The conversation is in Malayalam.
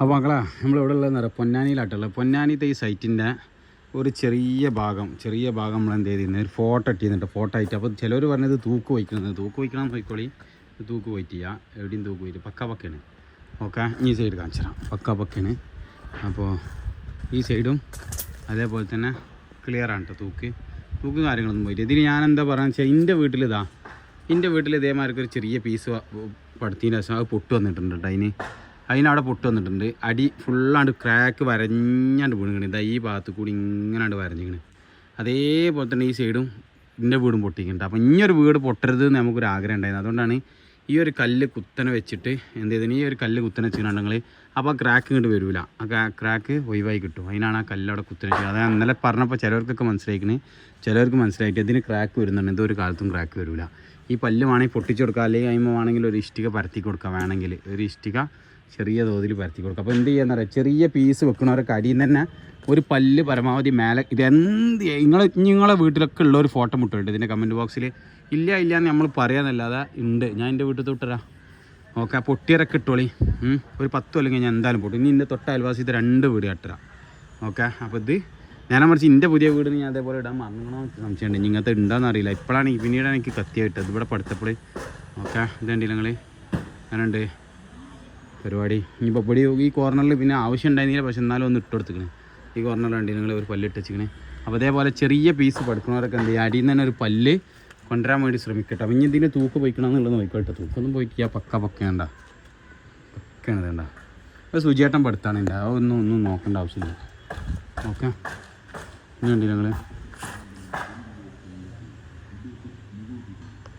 അപ്പോൾ മക്കളാ നമ്മളിവിടെ ഉള്ളതെന്ന് പൊന്നാനിയിലാട്ടുള്ളത് പൊന്നാനിത്തെ ഈ സൈറ്റിന്റെ ഒരു ചെറിയ ഭാഗം ചെറിയ ഭാഗം നമ്മൾ എന്ത് ചെയ്തിരുന്നത് ഒരു ഫോട്ടോ ഇട്ടിരുന്നുണ്ട് ഫോട്ടോ ആയിട്ട്. അപ്പോൾ ചിലർ പറഞ്ഞത് തൂക്ക് വയ്ക്കണമെന്ന് തൂക്ക് വയ്ക്കണം നോക്കിക്കോളി തൂക്ക് ചെയ്യുക എവിടെയും തൂക്ക് പോയിട്ട് പക്ക പക്കയാണ്. ഓക്കെ ഈ സൈഡ് കാണിച്ചു പക്ക പക്കയാണ്. അപ്പോൾ ഈ സൈഡും അതേപോലെ തന്നെ ക്ലിയർ ആണ് കേട്ടോ തൂക്ക്. തൂക്ക് കാര്യങ്ങളൊന്നും പോയിട്ട് ഇതിന് ഞാൻ എന്താ പറയുക വെച്ചാൽ എന്റെ വീട്ടിലിതാ എന്റെ വീട്ടിൽ ഇതേമാർക്ക് ഒരു ചെറിയ പീസ് പടുത്തതിന് ശേഷം അത് പൊട്ട് വന്നിട്ടുണ്ട് കേട്ടോ അതിന്. അതിനവിടെ പൊട്ട് വന്നിട്ടുണ്ട്. അടി ഫുള്ളാണ്ട് ക്രാക്ക് വരഞ്ഞാണ്ട് വീണിക്കണ്. ഇതാ ഈ ഭാഗത്ത് കൂടി ഇങ്ങനാണ്ട് വരഞ്ഞിക്കണ്. അതേപോലെ തന്നെ ഈ സൈഡും എന്റെ വീടും പൊട്ടിക്കുന്നുണ്ട് അപ്പോൾ ഇനിയൊരു വീട് പൊട്ടരുത് എന്ന് നമുക്കൊരു ആഗ്രഹം ഉണ്ടായിരുന്നു. അതുകൊണ്ടാണ് ഈ ഒരു കല്ല് കുത്തനെ വെച്ചിട്ട് എന്ത് ചെയ്തതിന് ഈ ഒരു കല്ല് കുത്തനെ വെച്ചിട്ടുണ്ടെങ്കിൽ അപ്പോൾ ക്രാക്ക് ഇങ്ങോട്ട് വരില്ല ആ ക്രാക്ക് ഒഴിവായി കിട്ടും. അതിനാണ് ആ കല്ലവിടെ വെച്ചത് അതായത് ഇന്നലെ പറഞ്ഞപ്പോൾ ചിലവർക്കൊക്കെ മനസ്സിലായിക്കണ്. ചിലവർക്ക് മനസ്സിലായിട്ട് ഇതിന് ക്രാക്ക് വരുന്നുണ്ട്. എന്തോ ഒരു കാലത്തും ക്രാക്ക് വരില്ല ഈ പല്ല് വേണമെങ്കിൽ പൊട്ടിച്ചു കൊടുക്കുക അല്ലെങ്കിൽ അതിമ വേണമെങ്കിൽ ഒരു ഇഷ്ടിക പരത്തി കൊടുക്കുക വേണമെങ്കിൽ ഒരു ഇഷ്ടിക ചെറിയ തോതിൽ പരത്തി കൊടുക്കുക അപ്പോൾ എന്ത് ചെയ്യാന്ന് പറയുക ചെറിയ പീസ് വെക്കണവരൊക്കെ അടിയിൽ തന്നെ ഒരു പല്ല് പരമാവധി മേലെ ഇത് എന്ത് നിങ്ങൾ നിങ്ങളെ വീട്ടിലൊക്കെ ഉള്ള ഒരു ഫോട്ടോ മുട്ടുണ്ട് ഇതിന്റെ കമന്റ് ബോക്സിൽ ഇല്ല ഇല്ല എന്ന് നമ്മൾ പറയാനല്ലാതെ ഉണ്ട്. ഞാൻ എന്റെ വീട്ടിൽ തൊട്ടരാ ഓക്കെ ആ പൊട്ടിയറൊക്കെ ഇട്ടോളി. ഒരു പത്ത് കൊല്ലം കഴിഞ്ഞാൽ എന്തായാലും പൊട്ടും. ഇനി എന്റെ തൊട്ട അയൽവാസി ഇത് രണ്ട് വീട് കട്ടരാം ഓക്കെ അപ്പോൾ ഇത് ഞാൻ മറിച്ച് എന്റെ പുതിയ വീട് ഞാൻ അതേപോലെ ഇടാൻ മറന്നോ സംശയമുണ്ട്. ഇങ്ങനത്തെ ഉണ്ടോയെന്ന് അറിയില്ല. ഇപ്പോഴാണ് പിന്നീടാണ് എനിക്ക് കത്തിയ കിട്ടത് ഇവിടെ പഠിത്തപ്പോൾ ഓക്കെ ഇതുണ്ടല്ലോ നിങ്ങൾ അങ്ങനെയുണ്ട് പരിപാടി. ഇനിയിപ്പോൾ ഇവിടെ ഈ കോർണറിൽ പിന്നെ ആവശ്യം ഉണ്ടായിരുന്നില്ല. പക്ഷെ എന്നാലും ഒന്ന് ഇട്ട് കൊടുത്തിക്കണേ. ഈ കോർണറിലുണ്ട് നിങ്ങൾ ഒരു പല്ല് ഇട്ട് അപ്പോൾ അതേപോലെ ചെറിയ പീസ് പഠിക്കുന്നവരൊക്കെ എന്ത് ചെയ്യുക അടിയിൽ നിന്ന് തന്നെ ഒരു പല്ല് കൊണ്ടുവരാൻ വേണ്ടി ശ്രമിക്കട്ടെ. അപ്പം ഇനി ഇതിന് തൂക്ക് പോയിക്കണം എന്നുള്ളത് നോക്കട്ടെ തൂക്കൊന്നും പോയിക്കുക പക്ക പക്കണ്ട പക്കയാണ് വേണ്ട അപ്പോൾ സുചിയേട്ടൻ പഠിത്താണ് എന്റെ. അതൊന്നും ഒന്നും നോക്കേണ്ട ആവശ്യമില്ല. ഓക്കെ ഇനി ഉണ്ട് ഞങ്ങൾ